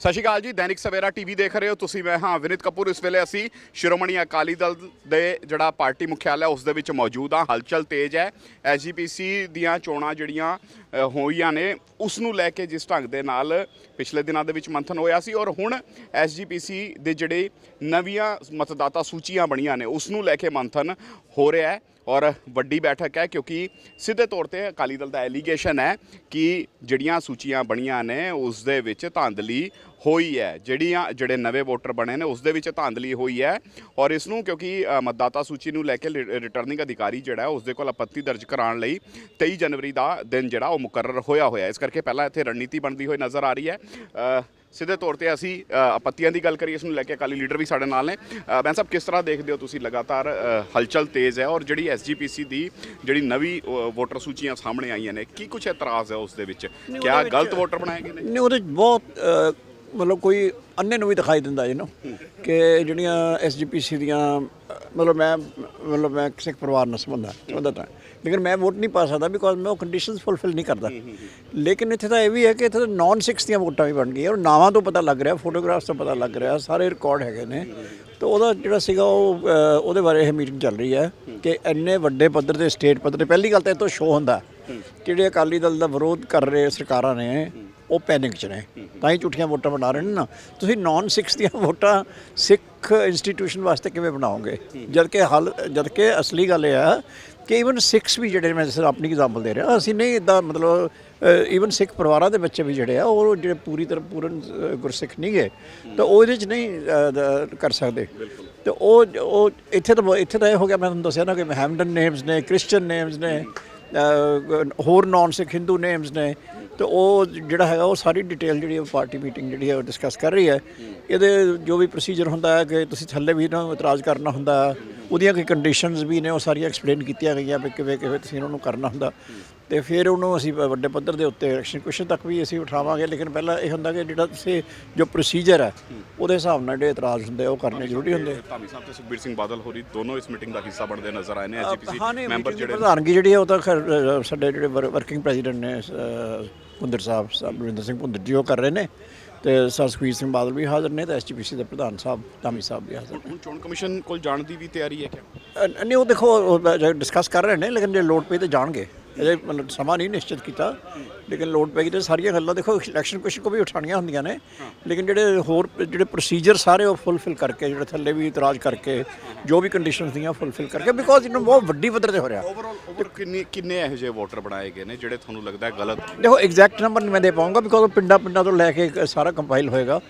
ਸਤਿ ਸ਼੍ਰੀ ਅਕਾਲ ਜੀ, ਦੈਨਿਕ ਸਵੇਰਾ ਟੀਵੀ ਦੇਖ ਰਹੇ ਹੋ ਤੁਸੀਂ, ਮੈਂ ਹਾਂ ਵਿਨਿਤ ਕਪੂਰ। ਇਸ ਵੇਲੇ ਅਸੀਂ ਸ਼੍ਰੋਮਣੀ ਅਕਾਲੀ ਦਲ ਦੇ ਜਿਹੜਾ ਪਾਰਟੀ ਮੁਖਿਆਲਾ, ਉਸ ਦੇ ਵਿੱਚ ਮੌਜੂਦ ਹਾਂ। ਹਲਚਲ ਤੇਜ਼ ਹੈ। ਐਸਜੀਪੀਸੀ ਦੀਆਂ ਚੋਣਾਂ ਜਿਹੜੀਆਂ ਹੋਈਆਂ ਨੇ, ਉਸ ਨੂੰ ਲੈ ਕੇ ਜਿਸ ਢੰਗ ਦੇ ਨਾਲ ਪਿਛਲੇ ਦਿਨਾਂ ਦੇ ਵਿੱਚ ਮੰਥਨ ਹੋਇਆ ਸੀ ਔਰ ਹੁਣ ਐਸਜੀਪੀਸੀ ਦੇ ਜਿਹੜੇ ਨਵੀਆਂ ਮਤਦਾਤਾ ਸੂਚੀਆਂ ਬਣੀਆਂ ਨੇ, ਉਸ ਨੂੰ ਲੈ ਕੇ ਮੰਥਨ ਹੋ ਰਿਹਾ ਹੈ। ਔਰ ਵੱਡੀ ਬੈਠਕ ਹੈ, ਕਿਉਂਕਿ ਸਿੱਧੇ ਤੌਰ ਤੇ ਅਕਾਲੀ ਦਲ ਦਾ ਐਲੀਗੇਸ਼ਨ ਹੈ ਕਿ ਜਿਹੜੀਆਂ ਸੂਚੀਆਂ ਬਣੀਆਂ ਨੇ, ਉਸ ਦੇ ਵਿੱਚ ਧਾਂਦਲੀ ਹੋਈ ਹੈ। ਜਿਹੜੀਆਂ, ਜਿਹੜੇ ਨਵੇਂ ਵੋਟਰ ਬਣੇ ਨੇ, ਉਸ ਦੇ ਵਿੱਚ ਧਾਂਦਲੀ ਹੋਈ ਹੈ। ਔਰ ਇਸ ਨੂੰ ਕਿਉਂਕਿ ਮਤਦਾਤਾ ਸੂਚੀ ਨੂੰ ਲੈ ਕੇ ਰਿਟਰਨਿੰਗ ਅਧਿਕਾਰੀ ਜਿਹੜਾ ਹੈ, ਉਸ ਦੇ ਕੋਲ ਆਪੱਤੀ ਦਰਜ ਕਰਾਉਣ ਲਈ 23 ਜਨਵਰੀ ਦਾ ਦਿਨ ਜਿਹੜਾ ਉਹ ਮੁਕਰਰ ਹੋਇਆ ਹੋਇਆ ਇਸ ਕਰਕੇ ਪਹਿਲਾਂ ਇੱਥੇ ਰਣਨੀਤੀ ਬਣਦੀ ਹੋਈ ਨਜ਼ਰ ਆ ਰਹੀ ਹੈ। ਸਿੱਧੇ ਤੌਰ ਤੇ ਅਸੀਂ ਆਪੱਤੀਆਂ ਦੀ ਗੱਲ ਕਰੀਏ ਇਸ ਨੂੰ ਲੈ ਕੇ ਅਕਾਲੀ ਲੀਡਰ ਵੀ ਸਾਡੇ ਨਾਲ ਨੇ। ਬੈਂਸ ਸਾਹਿਬ ਕਿਸ ਤਰ੍ਹਾਂ ਦੇਖਦੇ ਹੋ ਤੁਸੀਂ ਲਗਾਤਾਰ ਹਲਚਲ ਤੇਜ਼ ਹੈ ਔਰ ਜਿਹੜੀ ਐਸਜੀਪੀਸੀ ਦੀ ਜਿਹੜੀ ਨਵੀਂ ਵੋਟਰ ਸੂਚੀਆਂ ਸਾਹਮਣੇ ਆਈਆਂ ਨੇ ਕੀ ਕੁਝ ਇਤਰਾਜ਼ ਹੈ ਉਸ ਦੇ ਵਿੱਚ? ਕਿਆ ਗਲਤ ਵੋਟਰ ਬਣਾਏ ਗਏ ਨੇ? ਨਹੀਂ ਉਹਦੇ ਬਹੁਤ ਮਤਲਬ ਕੋਈ ਅੰਨੇ ਨੂੰ ਵੀ ਦਿਖਾਈ ਦਿੰਦਾ ਜੀ ਨੂੰ ਕਿ ਜਿਹੜੀਆਂ ਐਸਜੀਪੀਸੀ ਦੀਆਂ ਮਤਲਬ ਮੈਂ ਮਤਲਬ ਮੈਂ ਕਿਸੇ ਪਰਿਵਾਰ ਨਾਲ ਸੰਬੰਧਾ ਉਹਦਾ ਤਾਂ। ਲੇਕਿਨ ਮੈਂ ਵੋਟ ਨਹੀਂ ਪਾ ਸਕਦਾ ਬਿਕੋਜ਼ ਮੈਂ ਉਹ ਕੰਡੀਸ਼ਨਸ ਫੁੱਲਫਿਲ ਨਹੀਂ ਕਰਦਾ। ਲੇਕਿਨ ਇੱਥੇ ਤਾਂ ਇਹ ਵੀ ਹੈ ਕਿ ਇੱਥੇ ਤਾਂ ਨਾਨ 6 ਦੀਆਂ ਵੋਟਾਂ ਵੀ ਬਣ ਗਈਆਂ ਔਰ ਨਾਵਾਂ ਤੋਂ ਪਤਾ ਲੱਗ ਰਿਹਾ ਫੋਟੋਗ੍ਰਾਫਸ ਤੋਂ ਪਤਾ ਲੱਗ ਰਿਹਾ ਸਾਰੇ ਰਿਕਾਰਡ ਹੈਗੇ ਨੇ। ਤਾਂ ਉਹਦਾ ਜਿਹੜਾ ਸੀਗਾ ਉਹ ਉਹਦੇ ਬਾਰੇ ਇਹ ਮੀਟਿੰਗ ਚੱਲ ਰਹੀ ਹੈ ਕਿ ਇੰਨੇ ਵੱਡੇ ਪੱਧਰ ਤੇ ਸਟੇਟ ਪੱਧਰ ਤੇ ਪਹਿਲੀ ਗੱਲ ਤਾਂ ਇਹ ਤੋਂ ਸ਼ੋਅ ਹੁੰਦਾ ਜਿਹੜੇ ਅਕਾਲੀ ਦਲ ਦਾ ਵਿਰੋਧ ਕਰ ਰਹੇ ਸਰਕਾਰਾਂ ਨੇ ਉਹ ਪੈਨਿਕ ਚ ਨੇ। ਤਾਂ ਹੀ ਝੂਠੀਆਂ ਵੋਟਾਂ ਬਣਾ ਰਹੇ ਨੇ ਨਾ। ਤੁਸੀਂ ਨਾਨ 6 ਦੀਆਂ ਵੋਟਾਂ ਸਿੱਖ ਇੰਸਟੀਟਿਊਸ਼ਨ ਵਾਸਤੇ ਕਿਵੇਂ ਬਣਾਓਗੇ? ਜਦ ਕਿ ਹਲ ਜਦ ਕਿ ਅਸਲੀ ਗੱਲ ਇਹ ਆ ਕਿ ਈਵਨ ਸਿੱਖਸ ਵੀ ਜਿਹੜੇ ਮੈਂ ਸਿਰ ਆਪਣੀ ਐਗਜ਼ਾਮਪਲ ਦੇ ਰਿਹਾ ਅਸੀਂ ਨਹੀਂ ਇਦਾਂ ਮਤਲਬ ਈਵਨ ਸਿੱਖ ਪਰਿਵਾਰਾਂ ਦੇ ਬੱਚੇ ਵੀ ਜਿਹੜੇ ਆ ਉਹ ਜਿਹੜੇ ਪੂਰੀ ਤਰ੍ਹਾਂ ਪੂਰਨ ਗੁਰਸਿੱਖ ਨਹੀਂ ਗਏ ਤਾਂ ਉਹ ਇਹਦੇ ਚ ਨਹੀਂ ਕਰ ਸਕਦੇ। ਤੇ ਉਹ ਉਹ ਇੱਥੇ ਤਾਂ ਇੱਥੇ ਤਾਂ ਇਹ ਹੋ ਗਿਆ ਮੈਂ ਤੁਹਾਨੂੰ ਦੱਸਿਆ ਨਾ ਕਿ ਹੈਮਡਨ ਨੇਮਸ ਨੇ ਕ੍ਰਿਸਚੀਅਨ ਨੇਮਸ ਨੇ ਹੋਰ ਨਾਨ ਸਿੱਖ ਹਿੰਦੂ ਨੇਮਸ ਨੇ ਤੇ ਉਹ ਜਿਹੜਾ ਹੈਗਾ ਉਹ ਸਾਰੀ ਡਿਟੇਲ ਜਿਹੜੀ ਉਹ ਪਾਰਟੀ ਮੀਟਿੰਗ ਜਿਹੜੀ ਹੈ ਉਹ ਡਿਸਕਸ ਕਰ ਰਹੀ ਹੈ। ਇਹਦੇ ਜੋ ਵੀ ਪ੍ਰੋਸੀਜਰ ਹੁੰਦਾ ਹੈ ਕਿ ਤੁਸੀਂ ਥੱਲੇ ਵੀ ਨਾ ਇਤਰਾਜ਼ ਕਰਨਾ ਹੁੰਦਾ ਹੈ, ਉਹਦੀਆਂ ਕੋਈ ਕੰਡੀਸ਼ਨਸ ਵੀ ਨੇ ਉਹ ਸਾਰੀਆਂ ਐਕਸਪਲੇਨ ਕੀਤੀਆਂ ਗਈਆਂ ਵੀ ਕਿਵੇਂ ਕਿਵੇਂ ਤੁਸੀਂ ਉਹਨੂੰ ਕਰਨਾ ਹੁੰਦਾ। ਤੇ ਫਿਰ ਉਹਨੂੰ ਅਸੀਂ ਵੱਡੇ ਪੱਧਰ ਦੇ ਉੱਤੇ ਇਲੈਕਸ਼ਨ ਕੁਸ਼ਨ ਤੱਕ ਵੀ ਅਸੀਂ ਉਠਾਵਾਂਗੇ ਲੇਕਿਨ ਪਹਿਲਾਂ ਇਹ ਹੁੰਦਾ ਕਿ ਜਿਹੜਾ ਤੁਸੀਂ ਜੋ ਪ੍ਰੋਸੀਜਰ ਹੈ ਉਹਦੇ ਹਿਸਾਬ ਨਾਲ ਜਿਹੜੇ ਇਤਰਾਜ਼ ਹੁੰਦੇ ਉਹ ਕਰਨੇ ਜ਼ਰੂਰੀ ਹੁੰਦੇ ਧਾਮੀ ਸਾਹਿਬ ਤੇ ਸੁਖਬੀਰ ਸਿੰਘ ਬਾਦਲ ਹੋਰੀ ਦੋਨੋਂ ਇਸ ਮੀਟਿੰਗ ਦਾ ਹਿੱਸਾ ਬਣਦੇ ਨਜ਼ਰ ਆਏ ਨੇ ਐਸਜੀਪੀਸੀ ਮੈਂਬਰ ਜਿਹੜੇ ਪ੍ਰਧਾਨਗੀ ਜਿਹੜੀ ਹੈ ਉਹ ਤਾਂ ਸਾਡੇ ਜਿਹੜੇ ਵਰਕਿੰਗ ਪ੍ਰੈਜ਼ੀਡੈਂਟ ਨੇ ਅ, ਭੁੰਦਰ ਸਾਹਿਬ ਸਾਹਿਬ ਬਲਵਿੰਦਰ ਸਿੰਘ ਭੁੰਦਰ ਜੀ ਉਹ ਕਰ ਰਹੇ ਨੇ। ਤੇ ਸਰ ਸੁਖਬੀਰ ਸਿੰਘ ਬਾਦਲ ਵੀ ਹਾਜ਼ਰ ਨੇ ਤੇ ਐਸਜੀਪੀਸੀ ਦੇ ਪ੍ਰਧਾਨ ਸਾਹਿਬ ਧਾਮੀ ਸਾਹਿਬ ਵੀ ਹਾਜ਼ਰ ਨੇ। ਹੁਣ ਚੋਣ ਕਮਿਸ਼ਨ ਕੋਲ ਜਾਣ ਦੀ ਵੀ ਤਿਆਰੀ ਹੈ ਕਿਆ? ਨਹੀਂ ਉਹ ਦੇਖੋ ਡਿਸਕਸ ਕਰ ਰਹੇ ਨੇ ਲੇਕਿਨ ਜੇ ਲੋਡ ਪਈ ਤੇ ਜਾਣਗੇ। ਇਹ ਮਤਲਬ ਸਮਾਂ ਨਹੀਂ ਨਿਸ਼ਚਿਤ ਕੀਤਾ। ਲੇਕਿਨ ਲੋਡ ਪੈਗੀ ਤੇ ਸਾਰੀਆਂ ਗੱਲਾਂ ਦੇਖੋ ਇਲੈਕਸ਼ਨ ਕੁਸ਼ਨ ਕੋ ਵੀ ਉਠਾਣੀਆਂ ਹੁੰਦੀਆਂ ਨੇ। ਲੇਕਿਨ ਜਿਹੜੇ ਹੋਰ ਜਿਹੜੇ ਪ੍ਰੋਸੀਜਰ ਸਾਰੇ ਉਹ ਫੁੱਲਫਿਲ ਕਰਕੇ ਜਿਹੜੇ ਥੱਲੇ ਵੀ ਇਤਰਾਜ਼ ਕਰਕੇ ਜੋ ਵੀ ਕੰਡੀਸ਼ਨਸ ਦੀਆਂ ਫੁੱਲਫਿਲ ਕਰਕੇ ਬਿਕੋਜ਼ ਇਹਨਾਂ ਬਹੁਤ ਵੱਡੀ ਪੱਧਰ ਤੇ ਹੋ ਰਿਹਾ। ਓਵਰਆਲ ਓਵਰ ਕਿੰਨੇ ਕਿੰਨੇ ਇਹੋ ਜਿਹੇ ਵੋਟਰ ਬਣਾਏ ਗਏ ਨੇ ਜਿਹੜੇ ਤੁਹਾਨੂੰ ਲੱਗਦਾ ਗਲਤ? ਦੇਖੋ ਐਗਜ਼ੈਕਟ ਨੰਬਰ ਨਹੀਂ ਮੈਂ ਦੇ ਪਾਉਂਗਾ ਬਿਕੋਜ਼ ਉਹ ਪਿੰਡਾਂ ਪਿੰਡਾਂ ਤੋਂ ਲੈ ਕੇ ਸਾਰਾ ਕੰਪਾਈਲ ਹੋਏਗਾ।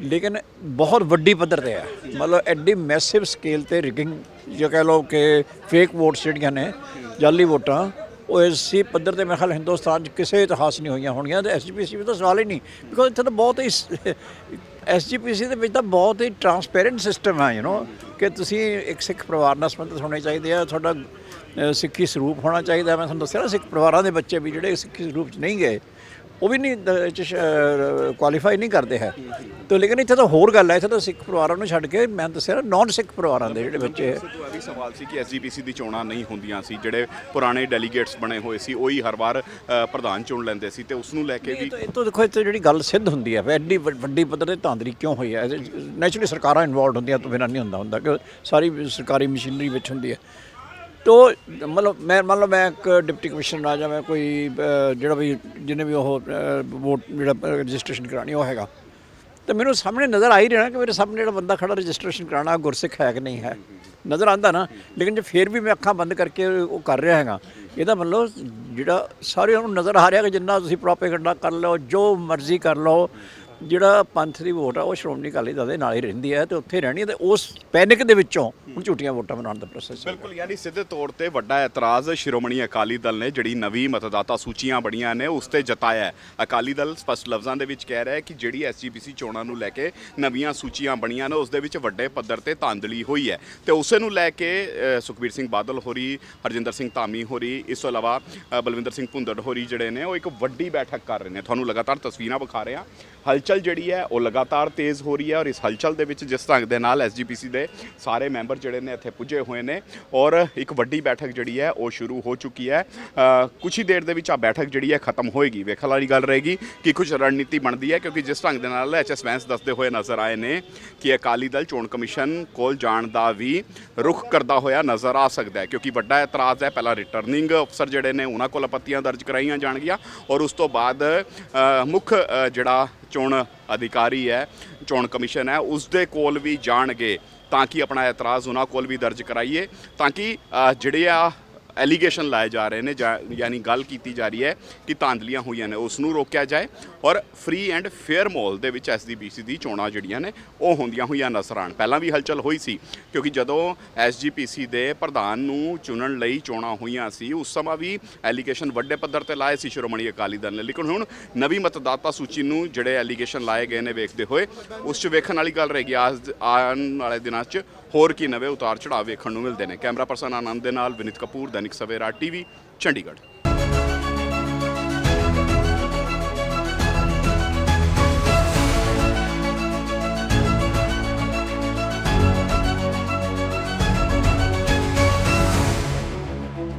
ਲੇਕਿਨ ਬਹੁਤ ਵੱਡੀ ਪੱਧਰ ਤੇ ਹੈ ਮਤਲਬ ਐਡੀ ਮੈਸਿਵ ਸਕੇਲ ਤੇ ਰਿਗਿੰਗ ਜੋ ਕਹਿ ਲਓ ਕਿ ਫੇਕ ਵੋਟਸ ਜਿਹੜੀਆਂ ਨੇ ਜਾਲੀ ਵੋਟਾਂ ਉਹ ਇਸੇ ਪੱਧਰ ਤੇ ਮੇਰੇ ਖਿਆਲ ਹਿੰਦੁਸਤਾਨ 'ਚ ਕਿਸੇ ਇਤਿਹਾਸ ਨਹੀਂ ਹੋਈਆਂ ਹੋਣਗੀਆਂ ਤੇ ਐਸਜੀਪੀਸੀ ਵਿੱਚ ਤਾਂ ਸਵਾਲ ਹੀ ਨਹੀਂ ਬਿਕੋਜ਼ ਇੱਥੇ ਤਾਂ ਬਹੁਤ ਹੀ ਐਸਜੀਪੀਸੀ ਦੇ ਵਿੱਚ ਤਾਂ ਬਹੁਤ ਹੀ ਟਰਾਂਸਪੇਰੈਂਟ ਸਿਸਟਮ ਹੈ ਯੂ ਨੋ ਕਿ ਤੁਸੀਂ ਇੱਕ ਸਿੱਖ ਪਰਿਵਾਰ ਨਾਲ ਸੰਬੰਧਿਤ ਹੋਣੇ ਚਾਹੀਦੇ ਆ, ਤੁਹਾਡਾ ਸਿੱਖੀ ਸਰੂਪ ਹੋਣਾ ਚਾਹੀਦਾ ਮੈਂ ਤੁਹਾਨੂੰ ਦੱਸਿਆ ਨਾ ਸਿੱਖ ਪਰਿਵਾਰਾਂ ਦੇ ਬੱਚੇ ਵੀ ਜਿਹੜੇ ਸਿੱਖੀ ਸਰੂਪ 'ਚ ਨਹੀਂ ਗਏ ਉਹ ਵੀ ਨਹੀਂ ਕੁਆਲੀਫਾਈ ਨਹੀਂ ਕਰਦੇ ਹੈ। ਤੇ ਲੇਕਿਨ ਇੱਥੇ ਤਾਂ ਹੋਰ ਗੱਲ ਹੈ ਇੱਥੇ ਤਾਂ ਸਿੱਖ ਪਰਿਵਾਰਾਂ ਨੂੰ ਛੱਡ ਕੇ ਮੈਂ ਦੱਸਿਆ ਨਾਨ ਸਿੱਖ ਪਰਿਵਾਰਾਂ ਦੇ ਜਿਹੜੇ ਬੱਚੇ ਹੈ। ਵੀ ਸਵਾਲ ਸੀ ਕਿ ਐਸਜੀਪੀਸੀ ਦੀ ਚੋਣਾਂ ਨਹੀਂ ਹੁੰਦੀਆਂ ਸੀ ਜਿਹੜੇ ਪੁਰਾਣੇ ਡੈਲੀਗੇਟਸ ਬਣੇ ਹੋਏ ਸੀ ਉਹੀ ਹਰ ਵਾਰ ਪ੍ਰਧਾਨ ਚੁਣ ਲੈਂਦੇ ਸੀ ਤੇ ਉਸ ਨੂੰ ਲੈ ਕੇ ਵੀ ਇਹ ਤਾਂ ਦੇਖੋ ਇੱਥੇ ਜਿਹੜੀ ਗੱਲ ਸਿੱਧ ਹੁੰਦੀ ਹੈ ਐਡੀ ਵੱਡ- ਪੱਧਰ ਤੇ ਧਾਂਦਲੀ ਕਿਉਂ ਹੋਈ ਹੈ? ਨੈਚੁਰਲੀ ਸਰਕਾਰਾਂ ਇਨਵੋਲਡ ਹੁੰਦੀਆਂ ਤੋਂ ਬਿਨਾਂ ਨਹੀਂ ਹੁੰਦਾ ਹੁੰਦਾ ਕਿ ਸਾਰੀ ਸਰਕਾਰੀ ਮਸ਼ੀਨਰੀ ਵਿੱਚ ਹੁੰਦੀ ਹੈ। ਤੋ ਮਤਲਬ ਮੈਂ ਮੰਨ ਲਓ ਮੈਂ ਇੱਕ ਡਿਪਟੀ ਕਮਿਸ਼ਨਰ ਆ ਜਾਂ ਮੈਂ ਕੋਈ ਅਹ, ਜਿਹੜਾ ਵੀ ਜਿਹਨੇ ਵੀ ਉਹ ਅਹ, ਵੋਟ ਜਿਹੜਾ ਰਜਿਸਟ੍ਰੇਸ਼ਨ ਕਰਾਣੀ ਉਹ ਹੈਗਾ। ਤੇ ਮੈਨੂੰ ਸਾਹਮਣੇ ਨਜ਼ਰ ਆ ਹੀ ਰਿਹਾ ਕਿ ਮੇਰੇ ਸਾਹਮਣੇ ਜਿਹੜਾ ਬੰਦਾ ਖੜਾ ਰਜਿਸਟ੍ਰੇਸ਼ਨ ਕਰਾਣਾ ਗੁਰਸਿੱਖ ਹੈ ਕਿ ਨਹੀਂ ਹੈ। ਨਜ਼ਰ ਆਂਦਾ ਨਾ ਲੇਕਿਨ ਜੇ ਫੇਰ ਵੀ ਮੈਂ ਅੱਖਾਂ ਬੰਦ ਕਰਕੇ ਉਹ ਕਰ ਰਿਹਾ ਹੈਗਾ ਇਹਦਾ ਮਤਲਬ ਜਿਹੜਾ ਸਾਰਿਆਂ ਨੂੰ ਨਜ਼ਰ ਆ ਰਿਹਾ ਕਿ ਜਿੰਨਾ ਤੁਸੀਂ ਪ੍ਰੋਪੇਗੈਂਡਾ ਕਰ ਲਓ ਜੋ ਮਰਜ਼ੀ ਕਰ ਲਓ ਜਿਹੜਾ ਪੰਥ ਦੀ ਵੋਟ ਆ, ਉਹ ਸ਼੍ਰੋਮਣੀ ਅਕਾਲੀ ਦਲ ਦੇ ਨਾਲ ਹੀ ਰਹਿੰਦੀ ਹੈ ਤੇ ਉੱਥੇ ਰਹਿਣੀ ਹੈ ਤੇ ਉਸ ਪੈਨਿਕ ਦੇ ਵਿੱਚੋਂ ਹੁਣ ਝੂਠੀਆਂ ਵੋਟਾਂ ਬਣਾਉਣ ਦਾ ਪ੍ਰੋਸੈਸ ਬਿਲਕੁਲ, ਯਾਨੀ ਸਿੱਧੇ ਤੌਰ ਤੇ ਵੱਡਾ ਇਤਰਾਜ਼ ਸ਼੍ਰੋਮਣੀ ਅਕਾਲੀ ਦਲ ਨੇ, ਜਿਹੜੀ ਨਵੀਂ ਮਤਦਾਤਾ ਸੂਚੀਆਂ ਬਣੀਆਂ ਨੇ, ਉਸ ਤੇ ਜਤਾਇਆ ਹੈ। ਅਕਾਲੀ ਦਲ ਸਪਸ਼ਟ ਲਫ਼ਜ਼ਾਂ ਦੇ ਵਿੱਚ ਕਹਿ ਰਿਹਾ ਹੈ ਕਿ ਜਿਹੜੀ ਐਸਜੀਪੀਸੀ ਚੋਣਾਂ ਨੂੰ ਲੈ ਕੇ ਨਵੀਆਂ ਸੂਚੀਆਂ ਬਣੀਆਂ ਨੇ, ਉਸ ਦੇ ਵਿੱਚ ਵੱਡੇ ਪੱਧਰ ਤੇ ਧਾਂਦਲੀ ਹੋਈ ਹੈ। ਤੇ ਉਸੇ ਨੂੰ ਲੈ ਕੇ ਸੁਖਬੀਰ ਸਿੰਘ ਬਾਦਲ ਹੋਰੀ, ਹਰਜਿੰਦਰ ਸਿੰਘ ਧਾਮੀ ਹੋਰੀ, ਇਸ ਤੋਂ ਇਲਾਵਾ ਬਲਵਿੰਦਰ ਸਿੰਘ ਭੁੰਦੜ ਹੋਰੀ ਜਿਹੜੇ ਨੇ, ਉਹ ਇੱਕ ਵੱਡੀ ਬੈਠਕ ਕਰ ਰਹੇ ਨੇ। ਤੁਹਾਨੂੰ ਲਗਾਤਾਰ ਤਸਵੀਰਾਂ ਵਿਖਾ ਰਹੇ ਹਾਂ। ਹਲਚਲ ਹਲਚਲ ਜਿਹੜੀ ਹੈ ਉਹ ਲਗਾਤਾਰ ਤੇਜ਼ ਹੋ ਰਹੀ ਹੈ ਔਰ ਇਸ ਹਲਚਲ ਦੇ ਵਿੱਚ ਜਿਸ ਢੰਗ ਦੇ ਨਾਲ ਐਸਜੀਪੀਸੀ ਦੇ ਸਾਰੇ ਮੈਂਬਰ ਜਿਹੜੇ ਨੇ ਇੱਥੇ ਪੁੱਜੇ ਹੋਏ ਨੇ ਔਰ ਇੱਕ ਵੱਡੀ ਬੈਠਕ ਜਿਹੜੀ ਹੈ ਉਹ ਸ਼ੁਰੂ ਹੋ ਚੁੱਕੀ ਹੈ। ਅ, ਕੁਛ ਹੀ ਦੇਰ ਦੇ ਵਿੱਚ ਆ ਬੈਠਕ ਜਿਹੜੀ ਹੈ ਖਤਮ ਹੋਏਗੀ। ਵੇਖਣ ਵਾਲੀ ਗੱਲ ਰਹੇਗੀ ਕਿ ਕੁਝ ਰਣਨੀਤੀ ਬਣਦੀ ਹੈ ਕਿਉਂਕਿ ਜਿਸ ਢੰਗ ਦੇ ਨਾਲ ਐਚਐਸ ਵੈਂਸ ਦੱਸਦੇ ਹੋਏ ਨਜ਼ਰ ਆਏ ਨੇ ਕਿ ਅਕਾਲੀ ਦਲ ਚੋਣ ਕਮਿਸ਼ਨ ਕੋਲ ਜਾਣ ਦਾ ਵੀ ਰੁਖ ਕਰਦਾ ਹੋਇਆ ਨਜ਼ਰ ਆ ਸਕਦਾ ਹੈ ਕਿਉਂਕਿ ਵੱਡਾ ਇਤਰਾਜ਼ ਹੈ। ਪਹਿਲਾਂ ਰਿਟਰਨਿੰਗ ਅਫਸਰ ਜਿਹੜੇ ਨੇ ਉਹਨਾਂ ਕੋਲ ਆਪੱਤੀਆਂ ਦਰਜ ਕਰਾਈਆਂ ਜਾਣਗੀਆਂ ਔਰ ਉਸ ਤੋਂ ਬਾਅਦ ਮੁੱਖ ਜਿਹੜਾ ਚੋਣ ਅਧਿਕਾਰੀ ਹੈ, ਚੋਣ ਕਮਿਸ਼ਨ ਹੈ ਉਸ ਦੇ ਕੋਲ ਵੀ ਜਾਣਗੇ ਤਾਂ ਕਿ ਆਪਣਾ ਇਤਰਾਜ਼ ਉਹਨਾਂ ਕੋਲ ਵੀ ਦਰਜ ਕਰਾਈਏ, ਤਾਂ ਕਿ ਜਿਹੜੇ ਆ ਐਲੀਗੇਸ਼ਨ ਲਾਏ ਜਾ ਰਹੇ ਨੇ, ਜਾਂ- ਯਾਨੀ ਗੱਲ ਕੀਤੀ ਜਾ ਰਹੀ ਹੈ ਕਿ ਧਾਂਦਲੀਆਂ ਹੋਈਆਂ ਨੇ ਉਸ ਨੂੰ ਰੋਕਿਆ ਜਾਏ ਔਰ ਫ੍ਰੀ ਐਂਡ ਫੇਅਰ ਮਾਹੌਲ ਦੇ ਵਿੱਚ ਐਸਜੀਪੀਸੀ ਦੀ ਚੋਣਾਂ ਜਿਹੜੀਆਂ ਨੇ, ਉਹ ਹੁੰਦੀਆਂ ਹੋਈਆਂ ਨਜ਼ਰ ਆਉਣ। ਪਹਿਲਾਂ ਵੀ ਹਲਚਲ ਹੋਈ ਸੀ, ਕਿਉਂਕਿ ਜਦੋਂ ਐਸਜੀਪੀਸੀ ਦੇ ਪ੍ਰਧਾਨ ਨੂੰ ਚੁਣਨ ਲਈ ਚੋਣਾਂ ਹੋਈਆਂ ਸੀ, ਉਸ ਸਮਾਂ ਵੀ ਐਲੀਗੇਸ਼ਨ ਵੱਡੇ ਪੱਧਰ ਤੇ ਲਾਏ ਸੀ ਸ਼੍ਰੋਮਣੀ ਅਕਾਲੀ ਦਲ ਨੇ। ਲੇਕਿਨ ਹੁਣ ਨਵੀਂ ਮਤਦਾਤਾ ਸੂਚੀ ਨੂੰ ਜਿਹੜੇ ਐਲੀਗੇਸ਼ਨ ਲਾਏ ਗਏ ਨੇ ਵੇਖਦੇ ਹੋਏ, ਉਸ 'ਚ ਵੇਖਣ ਵਾਲੀ ਗੱਲ ਰਹੇਗੀ ਆਜ ਆਉਣ ਵਾਲੇ ਦਿਨਾਂ 'ਚ ਹੋਰ ਕੀ ਨਵੇਂ ਉਤਾਰ ਚੜਾਅ ਵੇਖਣ ਨੂੰ ਮਿਲਦੇ ਨੇ। ਕੈਮਰਾ ਪਰਸਨ ਆਨੰਦ ਦੇ ਨਾਲ, ਵਿਨੀਤ ਕਪੂਰ, ਦੈਨਿਕ ਸਵੇਰਾ ਟੀਵੀ, ਚੰਡੀਗੜ੍ਹ।